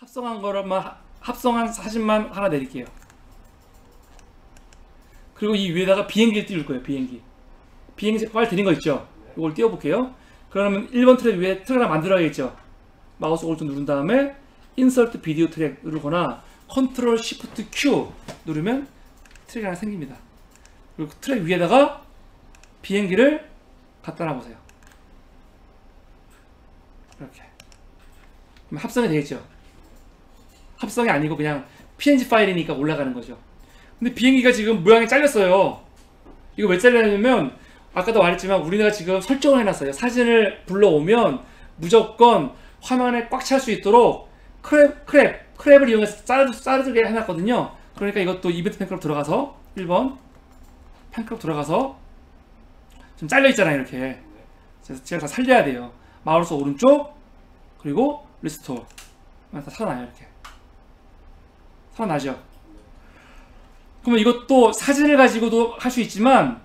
합성한 거로만 하- 합성한 사진만 하나 내릴게요. 그리고 이 위에다가 비행기를 띄울 거예요. 비행기. 비행기 파일 드린 거 있죠? 이걸 띄워볼게요. 그러면 1번 트랙 위에 트랙 하나 만들어야겠죠? 마우스 오른쪽 누른 다음에 인서트 비디오 트랙 누르거나 컨트롤 시프트 Q 누르면 트랙이 하나 생깁니다. 그리고 트랙 위에다가 비행기를 갖다 놔보세요. 이렇게. 합성이 되겠죠? 합성이 아니고 그냥 PNG 파일이니까 올라가는 거죠. 근데 비행기가 지금 모양이 잘렸어요. 이거 왜 잘렸냐면 아까도 말했지만 우리나라 지금 설정을 해놨어요. 사진을 불러오면 무조건 화면에 꽉 찰 수 있도록 크랩, 크랩, 크랩을 이용해서 자르, 자르게 해놨거든요. 그러니까 이것도 이벤트 팬클럽 들어가서 1번 팬클럽 들어가서 좀 잘려있잖아요 이렇게 그래서 제가 다 살려야 돼요. 마우스 오른쪽 그리고 리스토어 다 살아나요 이렇게 살아나죠. 그러면 이것도 사진을 가지고도 할 수 있지만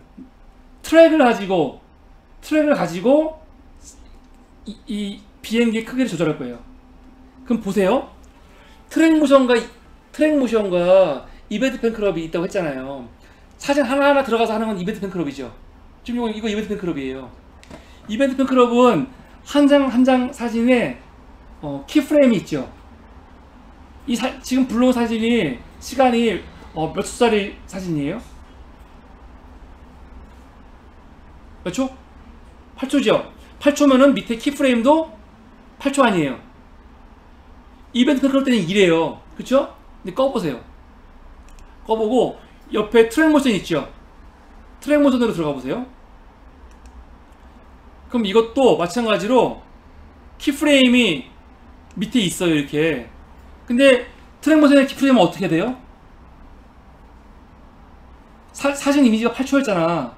트랙을 가지고 트랙을 가지고 이, 이 비행기 크기를 조절할 거예요. 그럼 보세요. 트랙 모션과 이- 트랙 모션과 이벤트 팬클럽이 있다고 했잖아요. 사진 하나하나 들어가서 하는 건 이벤트 팬클럽이죠. 지금 이거, 이거 이벤트 팬클럽이에요. 이벤트 팬클럽은 한 장 한 장 사진에 어, 키프레임이 있죠. 이 사- 지금 불러온 사진이 시간이 어, 몇 초짜리 사진이에요? 몇 초? 8초죠. 8초면은 밑에 키프레임도 8초 아니에요. 이벤트 컨트롤 때는 이래요. 그쵸? 근데 꺼보세요. 꺼보고 옆에 트랙 모션 있죠? 트랙 모션으로 들어가 보세요. 그럼 이것도 마찬가지로 키프레임이 밑에 있어요. 이렇게. 근데 트랙 모션의 키프레임은 어떻게 돼요? 사, 사진 이미지가 8초였잖아.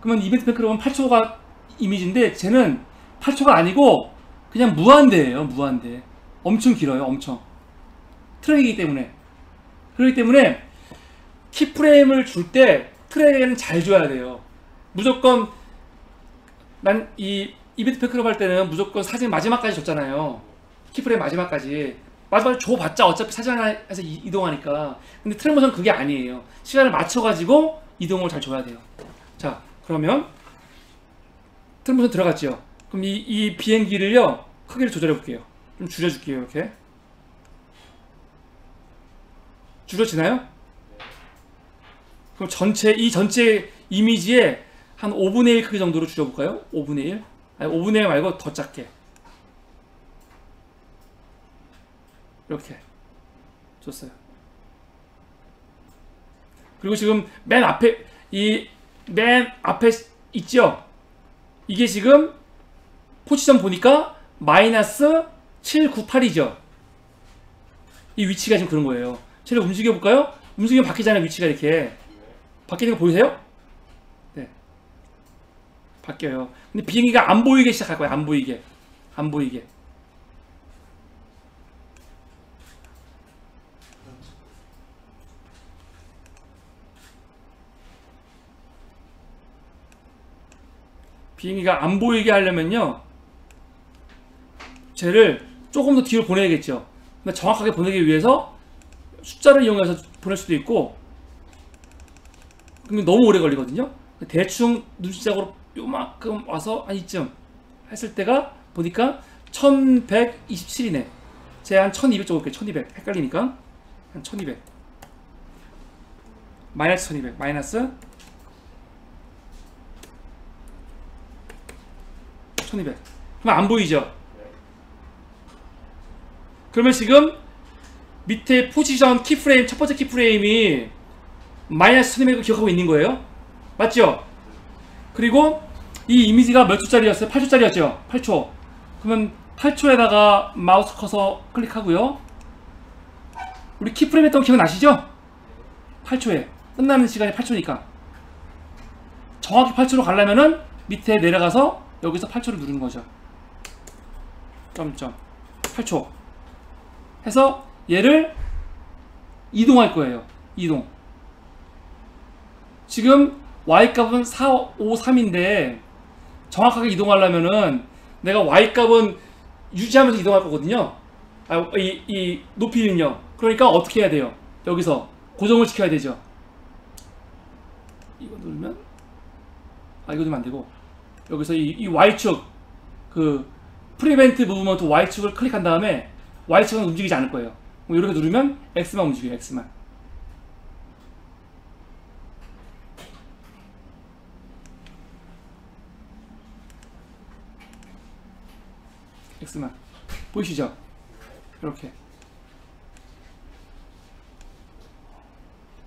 그러면 이벤트 팬클럽은 8초가 이미지인데 쟤는 8초가 아니고 그냥 무한대예요. 무한대. 엄청 길어요. 엄청. 트랙이기 때문에. 그렇기 때문에 키프레임을 줄 때 트랙에는 잘 줘야 돼요. 무조건 난 이 이벤트 팬클럽 할 때는 무조건 사진 마지막까지 줬잖아요. 키프레임 마지막까지. 마지막에 줘봤자 어차피 이- 이동하니까. 근데 모션 그게 아니에요. 시간을 맞춰가지고 이동을 잘 줘야 돼요. 자, 그러면 모션 들어갔죠. 그럼 이, 이 비행기를요, 크기를 조절해 볼게요. 좀 줄여줄게요, 이렇게. 줄여지나요? 그럼 전체, 이 전체 이미지에 한 5분의 1 크기 정도로 줄여볼까요? 5분의 1? 아니, 5분의 1 말고 더 작게. 이렇게. 줬어요. 그리고 지금 맨 앞에, 이, 맨 앞에 있죠? 이게 지금 포지션 보니까 마이너스 798이죠. 이 위치가 지금 그런 거예요. 쟤를 움직여 볼까요? 움직이면 바뀌잖아요, 위치가 이렇게. 바뀌는 거 보이세요? 네. 바뀌어요. 근데 비행기가 안 보이게 시작할 거예요, 안 보이게. 안 보이게. 비행기가 안 보이게 하려면요. 쟤를 조금 더 뒤로 보내야겠죠. 근데 정확하게 보내기 위해서 숫자를 이용해서 보낼 수도 있고 그러면 너무 오래 걸리거든요. 대충 눈시작으로 요만큼 와서 한 이쯤 했을 때가 보니까 1127이네. 제가 한 1200 적을게요. 1200. 헷갈리니까. 한 1200. 마이너스 1200. 마이너스 1200. 그럼 안 보이죠? 그러면 지금 밑에 포지션 키프레임 첫 번째 키프레임이 마이너스 1200을 기억하고 있는 거예요. 맞죠? 그리고 이 이미지가 몇 초짜리였어요? 8초짜리였죠? 8초. 그러면 8초에다가 마우스 커서 클릭하고요. 우리 키프레임 했던 거 기억나시죠? 8초에. 끝나는 시간이 8초니까. 정확히 8초로 가려면은 밑에 내려가서 여기서 8초를 누르는 거죠. 점점. 8초. 해서 얘를 이동할 거예요. 이동. 지금 y값은 4, 5, 3인데 정확하게 이동하려면은 내가 y값은 유지하면서 이동할 거거든요. 아, 이, 이 높이는요. 그러니까 어떻게 해야 돼요? 여기서 고정을 시켜야 되죠. 이거 누르면 아 이거 누르면 안 되고 여기서 이, 이 Y축 그 프리벤트 무브먼트 Y축을 클릭한 다음에 Y축은 움직이지 않을 거예요. 뭐 이렇게 누르면 X만 움직여요. X만. X만 보이시죠? 이렇게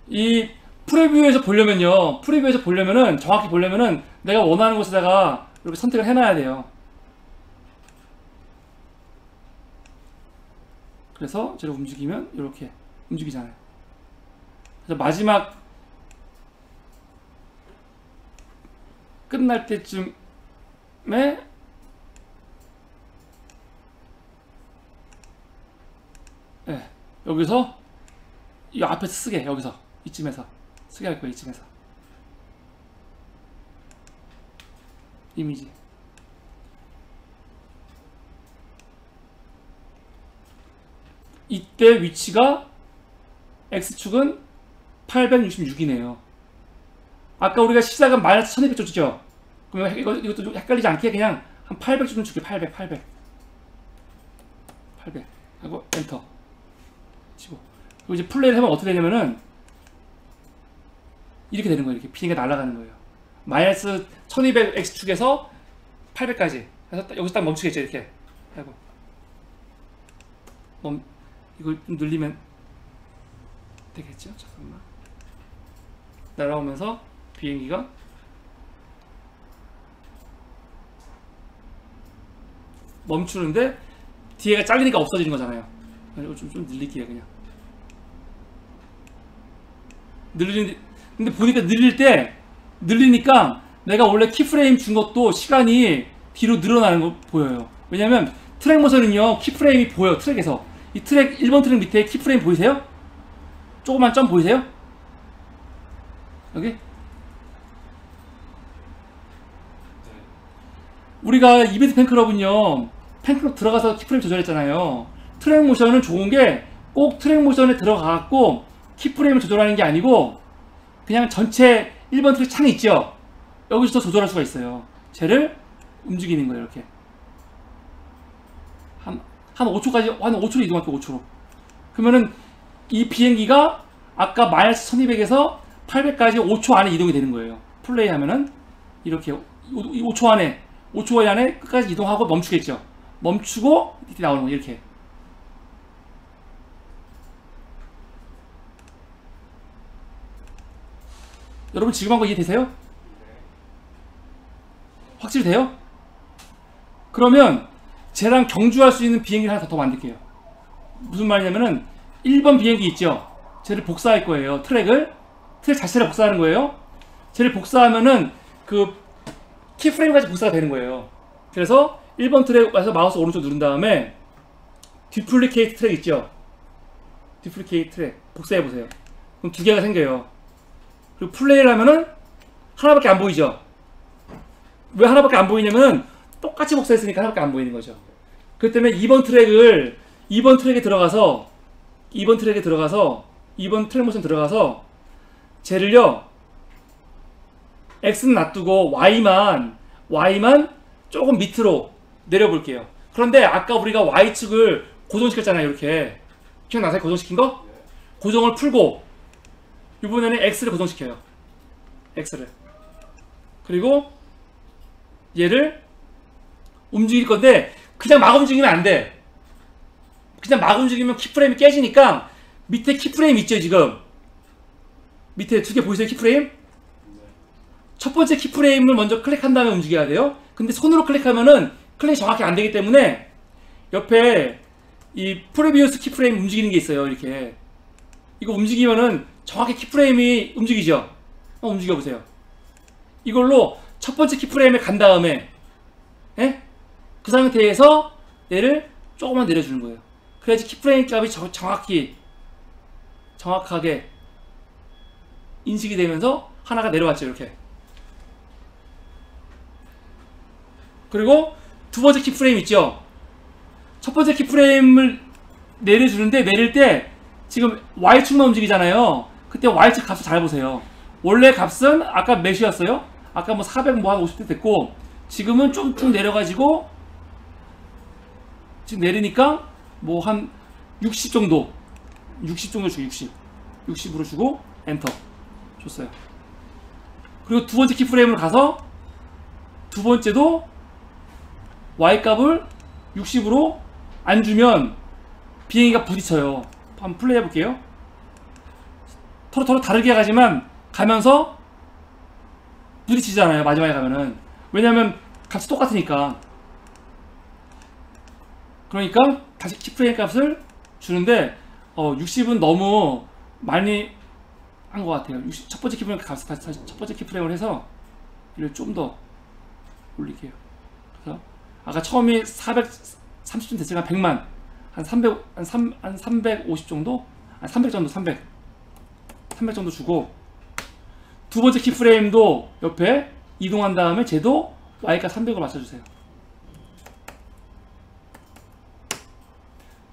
이 프리뷰에서 보려면요. 프리뷰에서 보려면은 정확히 보려면은 내가 원하는 곳에다가 이렇게 선택을 해놔야 돼요. 그래서 제가 움직이면 이렇게 움직이잖아요. 그래서 마지막 끝날 때쯤에 네, 여기서 이 앞에서 쓰게 여기서. 이쯤에서 쓰게 할 거예요 이쯤에서. 이미지. 이때 위치가 X축은 866이네요. 아까 우리가 시작은 마이너스 1200 줬죠? 그러면 이거, 이것도 좀 헷갈리지 않게 그냥 한 800좀 줄게 800 800 800 하고 엔터. 치고. 그리고 이제 플레이를 해보면 어떻게 되냐면은 이렇게 되는 거예요. 이렇게 비행기가 날아가는 거예요. 마이너스 1200 X축에서 800까지. 그래서 딱- 여기서 딱 멈추겠죠. 이렇게. 하고. 멈, 이걸 좀 늘리면 되겠죠. 잠깐만. 날아오면서 비행기가 멈추는데 뒤에가 잘리니까 없어지는 거잖아요. 좀, 좀 늘릴게요, 그냥. 늘리는, 근데 보니까 늘릴 때, 늘리니까 내가 원래 키프레임 준 것도 시간이 뒤로 늘어나는 거 보여요. 왜냐면 트랙 모션은요, 키프레임이 보여, 트랙에서. 이 트랙, 1번 트랙 밑에 키프레임 보이세요? 조그만 점 보이세요? 여기? 우리가 이벤트 팬클럽은요 팬클럽 들어가서 키프레임 조절했잖아요 트랙 모션은 좋은 게 꼭 트랙 모션에 들어가갖고 키프레임을 조절하는 게 아니고 그냥 전체 1번 트랙 창이 있죠? 여기서 조절할 수가 있어요. 쟤를 움직이는 거예요 이렇게. 한, 한 5초까지 한 5초로 이동할게요 5초로. 그러면은 이 비행기가 아까 마이너스 1200에서 800까지 5초 안에 이동이 되는 거예요. 플레이 하면은 이렇게 5초 안에 5초 안에 끝까지 이동하고 멈추겠죠. 멈추고 이렇게 나오는 거 이렇게. 여러분 지금 한 거 이해되세요? 확실히 돼요? 그러면 쟤랑 경주할 수 있는 비행기를 하나 더 만들게요. 무슨 말이냐면은 1번 비행기 있죠? 쟤를 복사할 거예요. 트랙을 트랙 자체를 복사하는 거예요. 쟤를 복사하면은 그 키프레임까지 복사가 되는 거예요. 그래서 1번 트랙 와서 마우스 오른쪽 누른 다음에 디플리케이트 트랙 있죠? 디플리케이트 트랙 복사해 보세요. 그럼 두 개가 생겨요. 그리고 플레이를 하면은 하나밖에 안 보이죠? 왜 하나밖에 안 보이냐면은 똑같이 복사했으니까 하나밖에 안 보이는 거죠. 그렇기 때문에 2번 트랙을 2번 트랙에 들어가서 2번 트랙에 들어가서 2번 트랙 모션 들어가서 쟤를요 X는 놔두고 Y만 Y만 조금 밑으로 내려볼게요. 그런데 아까 우리가 Y축을 고정시켰잖아요. 이렇게 기억나세요? 고정시킨 거? 고정을 풀고 이번에는 X를 고정시켜요. X를 그리고 얘를 움직일 건데 그냥 막 움직이면 안 돼. 그냥 막 움직이면 키프레임이 깨지니까 밑에 키프레임 있죠 지금 밑에 두 개 보이세요 키프레임? 첫 번째 키프레임을 먼저 클릭한 다음에 움직여야 돼요. 근데 손으로 클릭하면은 클릭이 정확히 안 되기 때문에 옆에 이 프레비우스 키프레임 움직이는 게 있어요. 이렇게 이거 움직이면은 정확히 키프레임이 움직이죠. 한번 움직여 보세요. 이걸로 첫 번째 키프레임에 간 다음에 예? 그 상태에서 얘를 조금만 내려주는 거예요. 그래야지 키프레임 값이 저- 정확히 정확하게 인식이 되면서 하나가 내려왔죠 이렇게 그리고 두 번째 키프레임 있죠 첫 번째 키프레임을 내려주는데 내릴 때 지금 Y축만 움직이잖아요. 그때 Y축 값을 잘 보세요. 원래 값은 아까 몇이었어요? 아까 뭐 400 뭐 한 50대 됐고 지금은 쭉쭉 내려가지고 지금 내리니까 뭐 한 60 정도 60 정도 주고 60 60으로 주고 엔터 줬어요. 그리고 두 번째 키프레임으로 가서 두 번째도 Y 값을 60으로 안 주면 비행기가 부딪혀요. 한번 플레이 해볼게요. 서로 서로 다르게 가지만 가면서 부딪히잖아요. 마지막에 가면은 왜냐면 값이 똑같으니까. 그러니까 다시 키프레임 값을 주는데 어, 60은 너무 많이 한 것 같아요. 60, 첫 번째 키프레임 값 다시, 다시 첫 번째 키프레임을 해서 이를 좀 더 올릴게요. 그래서 아까 처음이 430쯤 됐으니까 100만 한 300, 한, 3, 한 350 정도? 한 300 정도, 300. 300 정도 주고 두 번째 키프레임도 옆에 이동한 다음에 쟤도 Y가 300으로 맞춰주세요.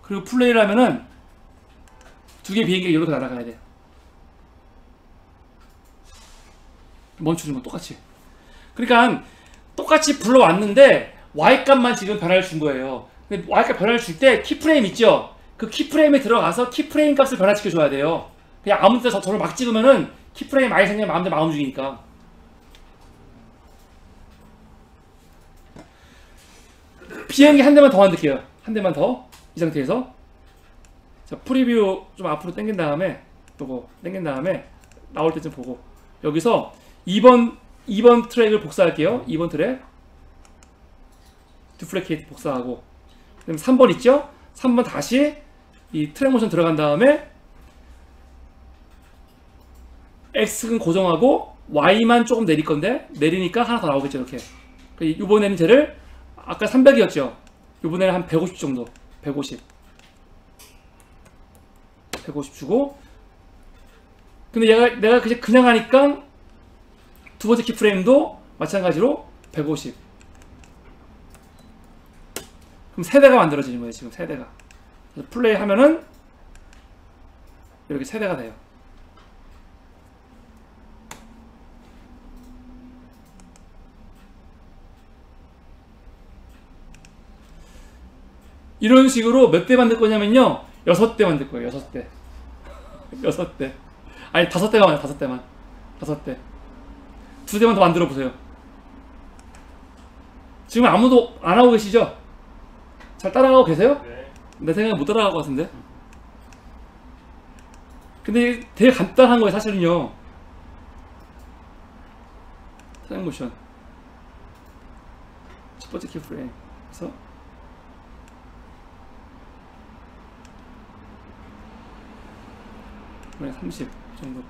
그리고 플레이를 하면은 두 개 비행기가 이렇게 날아가야 돼요. 멈추는 거 똑같이. 그러니까 똑같이 불러왔는데 Y값만 지금 변화를 준 거예요. 근데 Y값 변화를 줄 때 키프레임 있죠? 그 키프레임에 들어가서 키프레임 값을 변화시켜 줘야 돼요. 그냥 아무 데나 저를 막 찍으면은 키프레임 많이 생기면 마음대로 마음 움직이니까. 비행기 한 대만 더 만들게요. 한 대만 더. 이 상태에서. 자, 프리뷰 좀 앞으로 당긴 다음에, 보고, 당긴 다음에, 나올 때좀 보고. 여기서 2번, 2번 트랙을 복사할게요. 2번 트랙. 디플레케이트 복사하고. 그다음 3번 있죠? 3번 다시 이 트랙 모션 들어간 다음에 X는 고정하고 Y만 조금 내릴 건데 내리니까 하나 더 나오겠죠 이렇게. 그 이번에는 쟤를 아까 300이었죠? 이번에는 한 150 정도. 150 150 주고. 근데 얘가 내가 그냥 그냥 하니까 두 번째 키프레임도 마찬가지로 150 그럼 세대가 만들어지는 거예요 지금 세대가. 플레이 하면은 이렇게 세대가 돼요 이런 식으로 몇 대 만들 거냐면요. 여섯 대 만들 거예요. 여섯 대. 여섯 대. 아니 다섯 대만 다섯 대만. 다섯 대 두 대만 더 만들어 보세요. 지금 아무도 안 하고 계시죠? 잘 따라가고 계세요? 네. 내 생각에 못 따라갈 것 같은데? 근데 되게 간단한 거예요 사실은요. 트랙 모션. 첫 번째 키프레임. 그래서 그냥 30 정도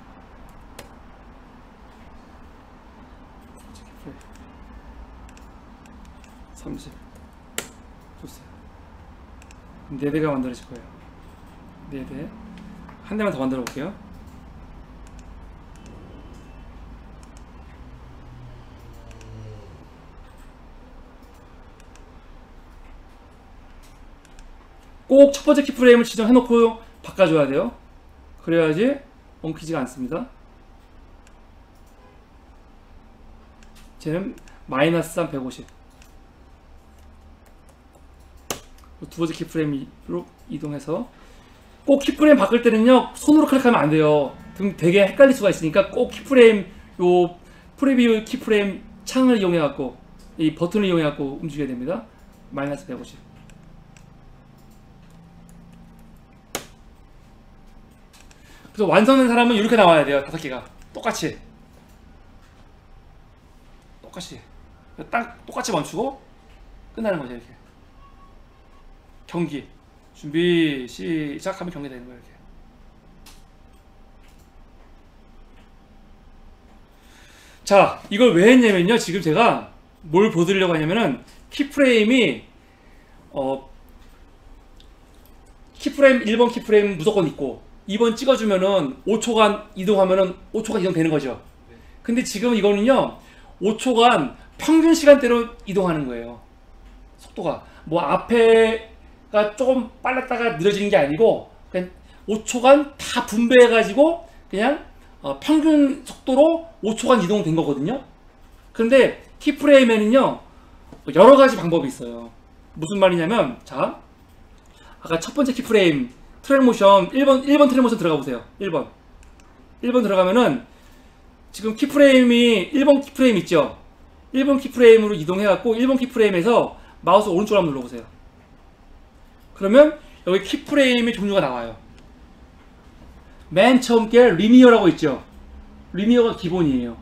첫 번째 키프레임 30 좋어요 네 대가 만들어질 거예요. 네 대. 한 대만 더 만들어 볼게요. 꼭 첫 번째 키프레임을 지정해놓고 바꿔줘야 돼요. 그래야지 엉키지가 않습니다. 쟤는 마이너스 3 150. 두 번째 키프레임으로 이동해서 꼭 키프레임 바꿀 때는요 손으로 클릭하면 안 돼요 등 되게 헷갈릴 수가 있으니까 꼭 키프레임 요 프리뷰 키프레임 창을 이용해 갖고 이 버튼을 이용해 갖고 움직여야 됩니다 마이너스 150 그래서 완성된 사람은 이렇게 나와야 돼요 다섯 개가. 똑같이. 똑같이. 딱 똑같이 멈추고 끝나는 거죠 이렇게. 경기. 준비 시작하면 경기 되는 거예요 이렇게. 자 이걸 왜 했냐면요 지금 제가 뭘 보여드리려고 하냐면은 키프레임이 어 키프레임 1번 키프레임 무조건 있고 2번 찍어주면은 5초간 이동하면은 5초간 이동되는 거죠 근데 지금 이거는요 5초간 평균 시간대로 이동하는 거예요 속도가 뭐 앞에 5초가 조금 빨랐다가 느려지는 게 아니고 그냥 5초간 다 분배해가지고 그냥 어, 평균 속도로 5초간 이동된 거거든요. 그런데 키프레임에는요 여러 가지 방법이 있어요. 무슨 말이냐면 자 아까 첫 번째 키프레임 트랙 모션 1번 1번 트랙 모션 들어가 보세요. 1번 1번 들어가면은 지금 키프레임이 1번 키프레임 있죠. 1번 키프레임으로 이동해 갖고 1번 키프레임에서 마우스 오른쪽 한번 눌러 보세요. 그러면 여기 키프레임의 종류가 나와요. 맨 처음 게 리니어라고 있죠. 리니어가 기본이에요.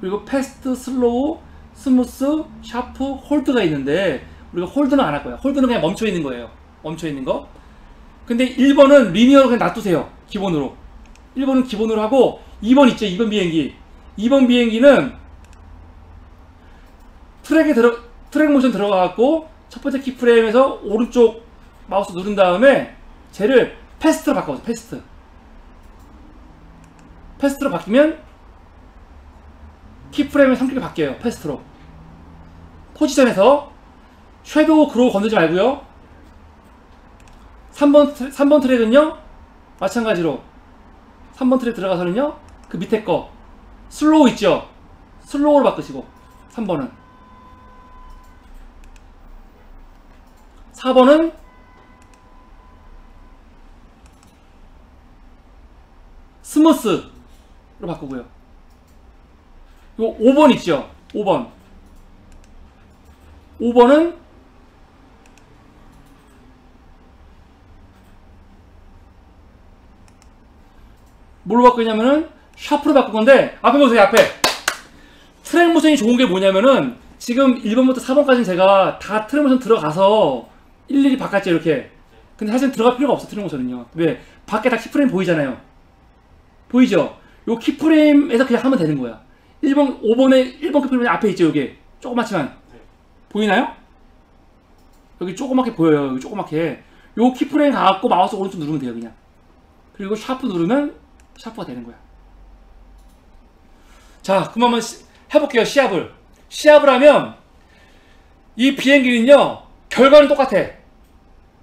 그리고 패스트, 슬로우, 스무스, 샤프, 홀드가 있는데 우리가 홀드는 안 할 거야. 홀드는 그냥 멈춰 있는 거예요. 멈춰 있는 거. 근데 1번은 리니어로 그냥 놔두세요. 기본으로. 1번은 기본으로 하고 2번 있죠. 2번 비행기. 2번 비행기는 트랙에 들어 트랙 모션 들어가 갖고 첫 번째 키프레임에서 오른쪽 마우스 누른 다음에 쟤를 패스트로 바꿔보세요. 패스트. 패스트로 바뀌면 키프레임의 성격이 바뀌어요. 패스트로. 포지션에서 섀도우 그로우 건들지 말고요. 3번, 트- 3번 트랙은요. 마찬가지로 3번 트랙 들어가서는요. 그 밑에 거 슬로우 있죠. 슬로우로 바꾸시고 3번은 4번은 스무스로 바꾸고요. 요 5번 있죠. 5번. 5번은 뭘로 바꾸냐면은 샤프로 바꾼 건데 앞에 보세요 앞에. 트랙 모션이 좋은 게 뭐냐면은 지금 1번부터 4번까지는 제가 다 트랙 모션 들어가서 일일이 바꿨죠 이렇게. 근데 사실 들어갈 필요가 없어 트랙 모션은요. 왜? 밖에 다 키프레임 보이잖아요. 보이죠? 요 키프레임에서 그냥 하면 되는 거야. 1번 5번에 1번 키프레임 앞에 있죠 여기. 조그맣지만. 보이나요? 여기 조그맣게 보여요 여기 조그맣게. 요 키프레임 가갖고 마우스 오른쪽 누르면 돼요 그냥. 그리고 샤프 누르면 샤프가 되는 거야. 자 그럼 한번 시- 해볼게요 시합을. 시합을 하면 이 비행기는요 결과는 똑같아.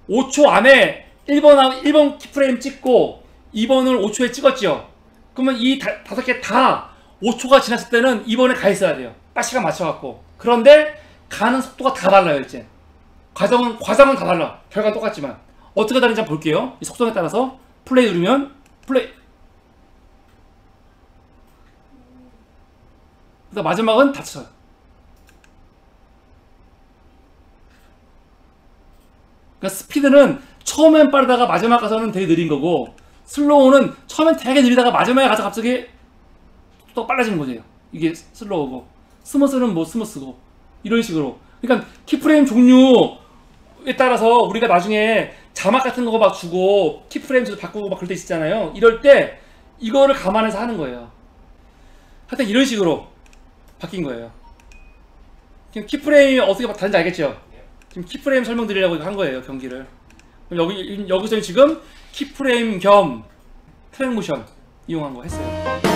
5초 안에 1번, 1번 키프레임 찍고 2번을 5초에 찍었죠 그러면 이 다, 다섯 개 다 5초가 지났을 때는 2번에 가 있어야 돼요. 딱 시간 맞춰갖고. 그런데 가는 속도가 다 달라요 이제. 과정은 과정은 다 달라. 결과는 똑같지만. 어떻게 다른지 한번 볼게요. 이 속성에 따라서 플레이 누르면 플레이 그다음 마지막은 닫혀요 그러니까 스피드는 처음엔 빠르다가 마지막 가서는 되게 느린 거고 슬로우는 처음엔 되게 느리다가 마지막에 가서 갑자기 또 빨라지는 거죠. 이게 슬로우고 스무스는 뭐 스무스고 이런 식으로. 그러니까 키프레임 종류에 따라서 우리가 나중에 자막 같은 거 막 주고 키프레임 도 바꾸고 막 그럴 때 있잖아요. 이럴 때 이거를 감안해서 하는 거예요. 하여튼 이런 식으로 바뀐 거예요. 지금 키프레임이 어떻게 다른지 알겠죠? 지금 키프레임 설명드리려고 한 거예요 경기를 그럼 여기 여기서 지금 키프레임 겸 트랙 모션 이용한 거 했어요